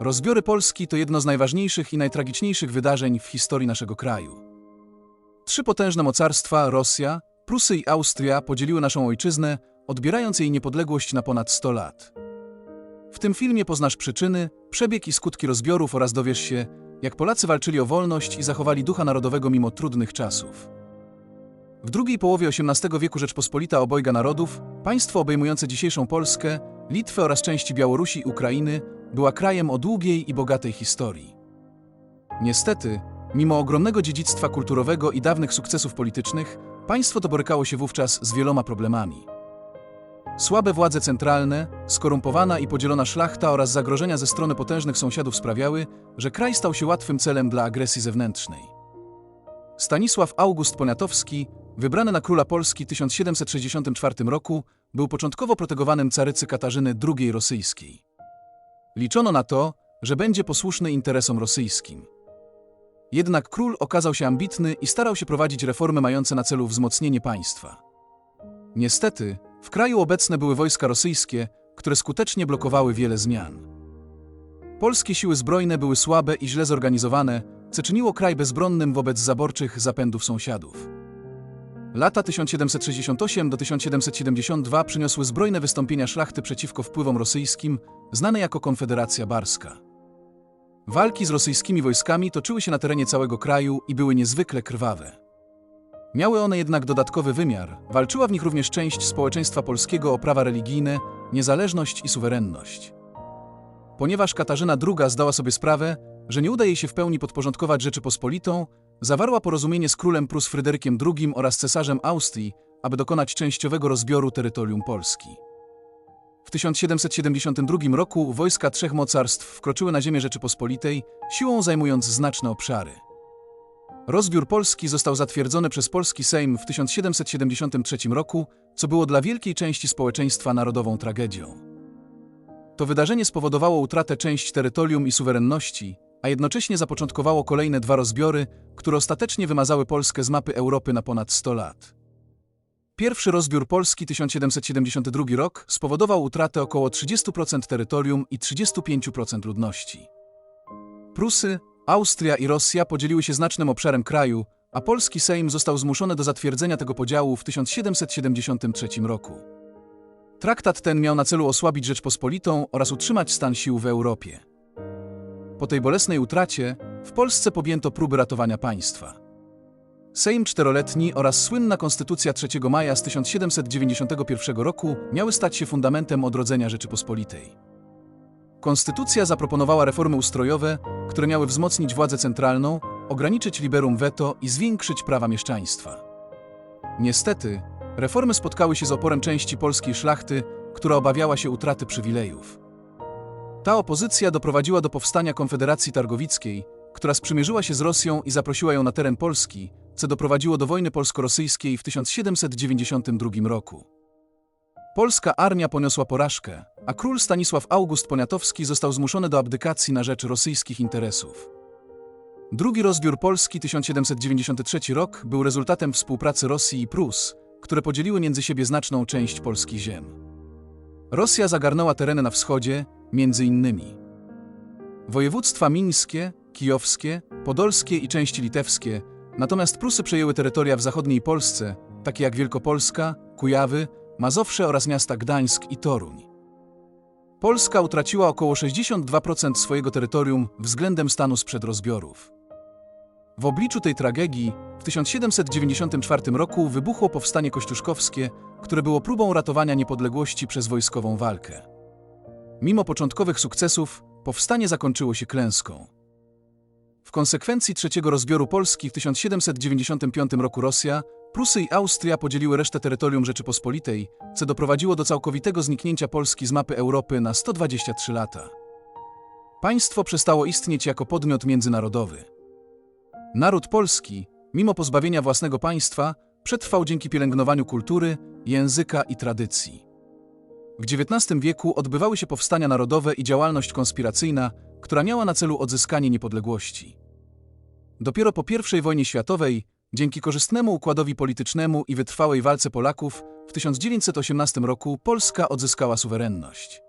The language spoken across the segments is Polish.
Rozbiory Polski to jedno z najważniejszych i najtragiczniejszych wydarzeń w historii naszego kraju. Trzy potężne mocarstwa, Rosja, Prusy i Austria, podzieliły naszą ojczyznę, odbierając jej niepodległość na ponad 100 lat. W tym filmie poznasz przyczyny, przebieg i skutki rozbiorów oraz dowiesz się, jak Polacy walczyli o wolność i zachowali ducha narodowego mimo trudnych czasów. W drugiej połowie XVIII wieku Rzeczpospolita obojga narodów, państwo obejmujące dzisiejszą Polskę, Litwę oraz części Białorusi i Ukrainy, była krajem o długiej i bogatej historii. Niestety, mimo ogromnego dziedzictwa kulturowego i dawnych sukcesów politycznych, państwo to borykało się wówczas z wieloma problemami. Słabe władze centralne, skorumpowana i podzielona szlachta oraz zagrożenia ze strony potężnych sąsiadów sprawiały, że kraj stał się łatwym celem dla agresji zewnętrznej. Stanisław August Poniatowski, wybrany na króla Polski w 1764 roku, był początkowo protegowanym carycy Katarzyny II rosyjskiej. Liczono na to, że będzie posłuszny interesom rosyjskim. Jednak król okazał się ambitny i starał się prowadzić reformy mające na celu wzmocnienie państwa. Niestety, w kraju obecne były wojska rosyjskie, które skutecznie blokowały wiele zmian. Polskie siły zbrojne były słabe i źle zorganizowane, co czyniło kraj bezbronnym wobec zaborczych zapędów sąsiadów. Lata 1768 do 1772 przyniosły zbrojne wystąpienia szlachty przeciwko wpływom rosyjskim, znane jako Konfederacja Barska. Walki z rosyjskimi wojskami toczyły się na terenie całego kraju i były niezwykle krwawe. Miały one jednak dodatkowy wymiar, walczyła w nich również część społeczeństwa polskiego o prawa religijne, niezależność i suwerenność. Ponieważ Katarzyna II zdała sobie sprawę, że nie uda jej się w pełni podporządkować Rzeczypospolitą, zawarła porozumienie z królem Prus Fryderykiem II oraz cesarzem Austrii, aby dokonać częściowego rozbioru terytorium Polski. W 1772 roku wojska trzech mocarstw wkroczyły na ziemię Rzeczypospolitej, siłą zajmując znaczne obszary. Rozbiór Polski został zatwierdzony przez polski Sejm w 1773 roku, co było dla wielkiej części społeczeństwa narodową tragedią. To wydarzenie spowodowało utratę części terytorium i suwerenności, a jednocześnie zapoczątkowało kolejne dwa rozbiory, które ostatecznie wymazały Polskę z mapy Europy na ponad 100 lat. Pierwszy rozbiór Polski 1772 rok spowodował utratę około 30% terytorium i 35% ludności. Prusy, Austria i Rosja podzieliły się znacznym obszarem kraju, a polski Sejm został zmuszony do zatwierdzenia tego podziału w 1773 roku. Traktat ten miał na celu osłabić Rzeczpospolitą oraz utrzymać stan sił w Europie. Po tej bolesnej utracie w Polsce podjęto próby ratowania państwa. Sejm czteroletni oraz słynna Konstytucja 3 maja z 1791 roku miały stać się fundamentem odrodzenia Rzeczypospolitej. Konstytucja zaproponowała reformy ustrojowe, które miały wzmocnić władzę centralną, ograniczyć liberum veto i zwiększyć prawa mieszczaństwa. Niestety, reformy spotkały się z oporem części polskiej szlachty, która obawiała się utraty przywilejów. Ta opozycja doprowadziła do powstania Konfederacji Targowickiej, która sprzymierzyła się z Rosją i zaprosiła ją na teren Polski, co doprowadziło do wojny polsko-rosyjskiej w 1792 roku. Polska armia poniosła porażkę, a król Stanisław August Poniatowski został zmuszony do abdykacji na rzecz rosyjskich interesów. Drugi rozbiór Polski 1793 rok był rezultatem współpracy Rosji i Prus, które podzieliły między siebie znaczną część polskich ziem. Rosja zagarnęła tereny na wschodzie, między innymi województwa mińskie, kijowskie, podolskie i części litewskie, natomiast Prusy przejęły terytoria w zachodniej Polsce, takie jak Wielkopolska, Kujawy, Mazowsze oraz miasta Gdańsk i Toruń. Polska utraciła około 62% swojego terytorium względem stanu sprzed rozbiorów. W obliczu tej tragedii w 1794 roku wybuchło powstanie kościuszkowskie, które było próbą ratowania niepodległości przez wojskową walkę. Mimo początkowych sukcesów, powstanie zakończyło się klęską. W konsekwencji trzeciego rozbioru Polski w 1795 roku Rosja, Prusy i Austria podzieliły resztę terytorium Rzeczypospolitej, co doprowadziło do całkowitego zniknięcia Polski z mapy Europy na 123 lata. Państwo przestało istnieć jako podmiot międzynarodowy. Naród polski, mimo pozbawienia własnego państwa, przetrwał dzięki pielęgnowaniu kultury, języka i tradycji. W XIX wieku odbywały się powstania narodowe i działalność konspiracyjna, która miała na celu odzyskanie niepodległości. Dopiero po I wojnie światowej, dzięki korzystnemu układowi politycznemu i wytrwałej walce Polaków, w 1918 roku Polska odzyskała suwerenność.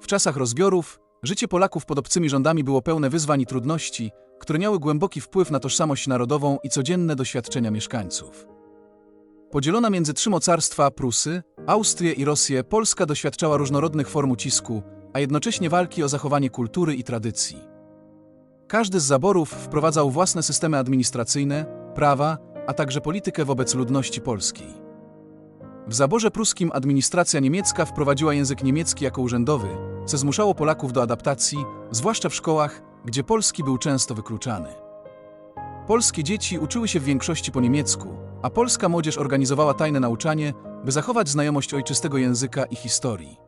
W czasach rozbiorów Życie Polaków pod obcymi rządami było pełne wyzwań i trudności, które miały głęboki wpływ na tożsamość narodową i codzienne doświadczenia mieszkańców. Podzielona między trzy mocarstwa Prusy, Austrię i Rosję, Polska doświadczała różnorodnych form ucisku, a jednocześnie walki o zachowanie kultury i tradycji. Każdy z zaborów wprowadzał własne systemy administracyjne, prawa, a także politykę wobec ludności polskiej. W zaborze pruskim administracja niemiecka wprowadziła język niemiecki jako urzędowy, co zmuszało Polaków do adaptacji, zwłaszcza w szkołach, gdzie polski był często wykluczany. Polskie dzieci uczyły się w większości po niemiecku, a polska młodzież organizowała tajne nauczanie, by zachować znajomość ojczystego języka i historii.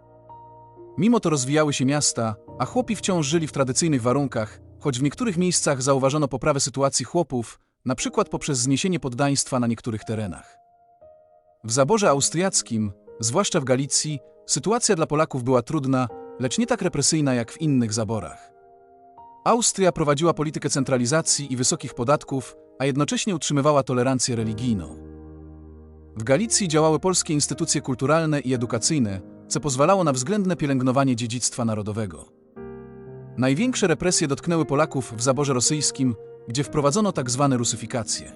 Mimo to rozwijały się miasta, a chłopi wciąż żyli w tradycyjnych warunkach, choć w niektórych miejscach zauważono poprawę sytuacji chłopów, na przykład poprzez zniesienie poddaństwa na niektórych terenach. W zaborze austriackim, zwłaszcza w Galicji, sytuacja dla Polaków była trudna, lecz nie tak represyjna jak w innych zaborach. Austria prowadziła politykę centralizacji i wysokich podatków, a jednocześnie utrzymywała tolerancję religijną. W Galicji działały polskie instytucje kulturalne i edukacyjne, co pozwalało na względne pielęgnowanie dziedzictwa narodowego. Największe represje dotknęły Polaków w zaborze rosyjskim, gdzie wprowadzono. Tak rusyfikację.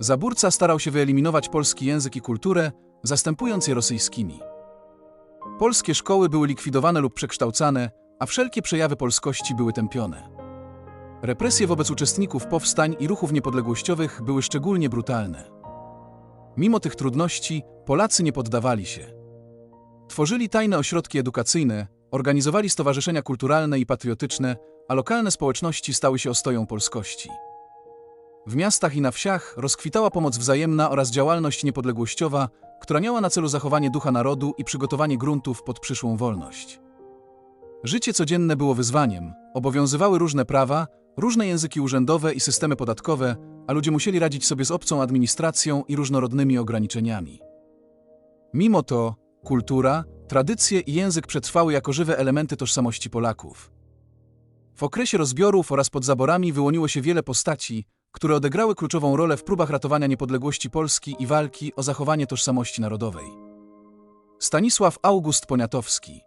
Zabórca starał się wyeliminować polski język i kulturę, zastępując je rosyjskimi. Polskie szkoły były likwidowane lub przekształcane, a wszelkie przejawy polskości były tępione. Represje wobec uczestników powstań i ruchów niepodległościowych były szczególnie brutalne. Mimo tych trudności, Polacy nie poddawali się. Tworzyli tajne ośrodki edukacyjne, organizowali stowarzyszenia kulturalne i patriotyczne, a lokalne społeczności stały się ostoją polskości. W miastach i na wsiach rozkwitała pomoc wzajemna oraz działalność niepodległościowa, która miała na celu zachowanie ducha narodu i przygotowanie gruntów pod przyszłą wolność. Życie codzienne było wyzwaniem, obowiązywały różne prawa, różne języki urzędowe i systemy podatkowe, a ludzie musieli radzić sobie z obcą administracją i różnorodnymi ograniczeniami. Mimo to kultura, tradycje i język przetrwały jako żywe elementy tożsamości Polaków. W okresie rozbiorów oraz pod zaborami wyłoniło się wiele postaci, które odegrały kluczową rolę w próbach ratowania niepodległości Polski i walki o zachowanie tożsamości narodowej. Stanisław August Poniatowski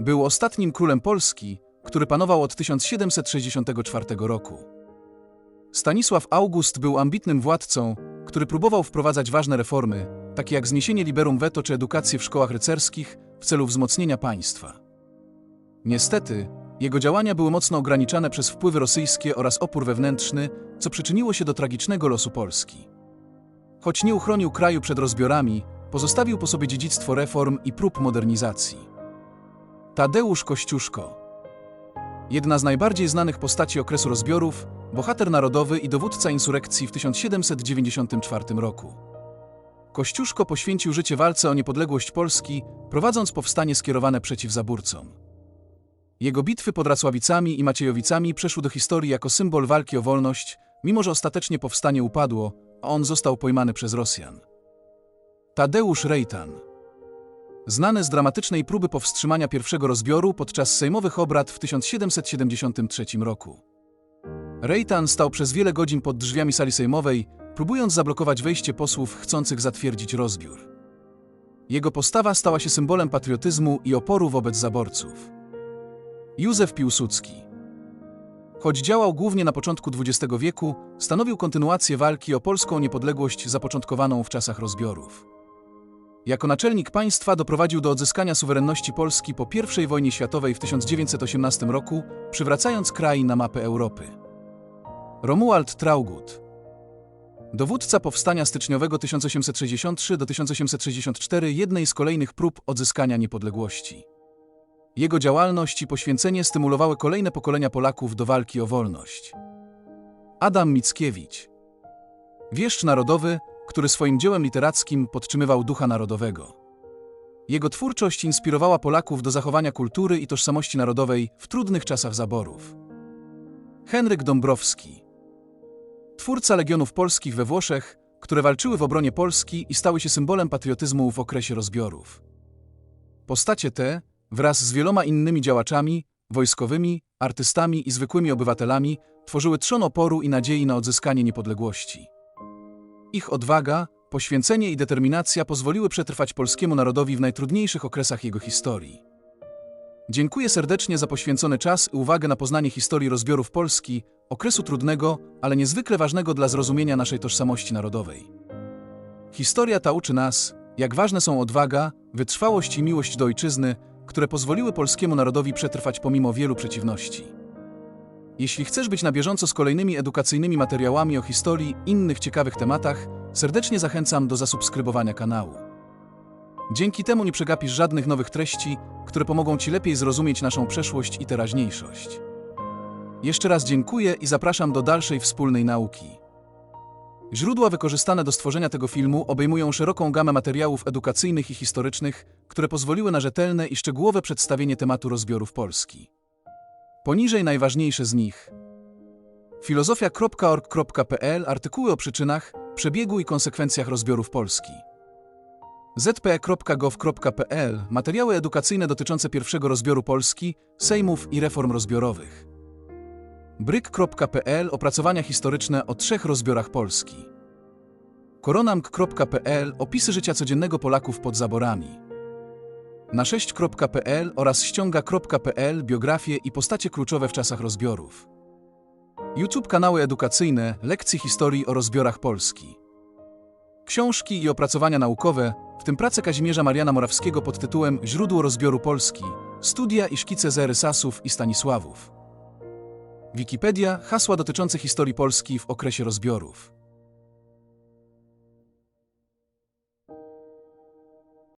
był ostatnim królem Polski, który panował od 1764 roku. Stanisław August był ambitnym władcą, który próbował wprowadzać ważne reformy, takie jak zniesienie liberum veto czy edukację w szkołach rycerskich w celu wzmocnienia państwa. Niestety, jego działania były mocno ograniczane przez wpływy rosyjskie oraz opór wewnętrzny, co przyczyniło się do tragicznego losu Polski. Choć nie uchronił kraju przed rozbiorami, pozostawił po sobie dziedzictwo reform i prób modernizacji. Tadeusz Kościuszko Jedna z najbardziej znanych postaci okresu rozbiorów, bohater narodowy i dowódca insurekcji w 1794 roku. Kościuszko poświęcił życie walce o niepodległość Polski, prowadząc powstanie skierowane przeciw zaburcom. Jego bitwy pod Racławicami i Maciejowicami przeszły do historii jako symbol walki o wolność, mimo że ostatecznie powstanie upadło, a on został pojmany przez Rosjan. Tadeusz Rejtan Znany z dramatycznej próby powstrzymania pierwszego rozbioru podczas sejmowych obrad w 1773 roku. Rejtan stał przez wiele godzin pod drzwiami sali sejmowej, próbując zablokować wejście posłów chcących zatwierdzić rozbiór. Jego postawa stała się symbolem patriotyzmu i oporu wobec zaborców. Józef Piłsudski Choć działał głównie na początku XX wieku, stanowił kontynuację walki o polską niepodległość zapoczątkowaną w czasach rozbiorów. Jako naczelnik państwa doprowadził do odzyskania suwerenności Polski po I wojnie światowej w 1918 roku, przywracając kraj na mapę Europy. Romuald Traugud Dowódca powstania styczniowego 1863 do 1864 jednej z kolejnych prób odzyskania niepodległości. Jego działalność i poświęcenie stymulowały kolejne pokolenia Polaków do walki o wolność. Adam Mickiewicz Wieszcz narodowy, który swoim dziełem literackim podtrzymywał ducha narodowego. Jego twórczość inspirowała Polaków do zachowania kultury i tożsamości narodowej w trudnych czasach zaborów. Henryk Dąbrowski Twórca Legionów Polskich we Włoszech, które walczyły w obronie Polski i stały się symbolem patriotyzmu w okresie rozbiorów. Postacie te, wraz z wieloma innymi działaczami, wojskowymi, artystami i zwykłymi obywatelami, tworzyły trzon oporu i nadziei na odzyskanie niepodległości. Ich odwaga, poświęcenie i determinacja pozwoliły przetrwać polskiemu narodowi w najtrudniejszych okresach jego historii. Dziękuję serdecznie za poświęcony czas i uwagę na poznanie historii rozbiorów Polski, okresu trudnego, ale niezwykle ważnego dla zrozumienia naszej tożsamości narodowej. Historia ta uczy nas, jak ważne są odwaga, wytrwałość i miłość do ojczyzny, które pozwoliły polskiemu narodowi przetrwać pomimo wielu przeciwności. Jeśli chcesz być na bieżąco z kolejnymi edukacyjnymi materiałami o historii i innych ciekawych tematach, serdecznie zachęcam do zasubskrybowania kanału. Dzięki temu nie przegapisz żadnych nowych treści, które pomogą Ci lepiej zrozumieć naszą przeszłość i teraźniejszość. Jeszcze raz dziękuję i zapraszam do dalszej wspólnej nauki. Źródła wykorzystane do stworzenia tego filmu obejmują szeroką gamę materiałów edukacyjnych i historycznych, które pozwoliły na rzetelne i szczegółowe przedstawienie tematu rozbiorów Polski. Poniżej najważniejsze z nich. Filozofia.org.pl artykuły o przyczynach, przebiegu i konsekwencjach rozbiorów Polski. zpe.gov.pl materiały edukacyjne dotyczące pierwszego rozbioru Polski, sejmów i reform rozbiorowych. bryk.pl opracowania historyczne o trzech rozbiorach Polski. koronamk.pl opisy życia codziennego Polaków pod zaborami. Na 6.pl oraz ściąga.pl biografie i postacie kluczowe w czasach rozbiorów. YouTube kanały edukacyjne, lekcje historii o rozbiorach Polski. Książki i opracowania naukowe, w tym prace Kazimierza Mariana Morawskiego pod tytułem Źródło rozbioru Polski, studia i szkice Zerysasów i Stanisławów. Wikipedia, hasła dotyczące historii Polski w okresie rozbiorów.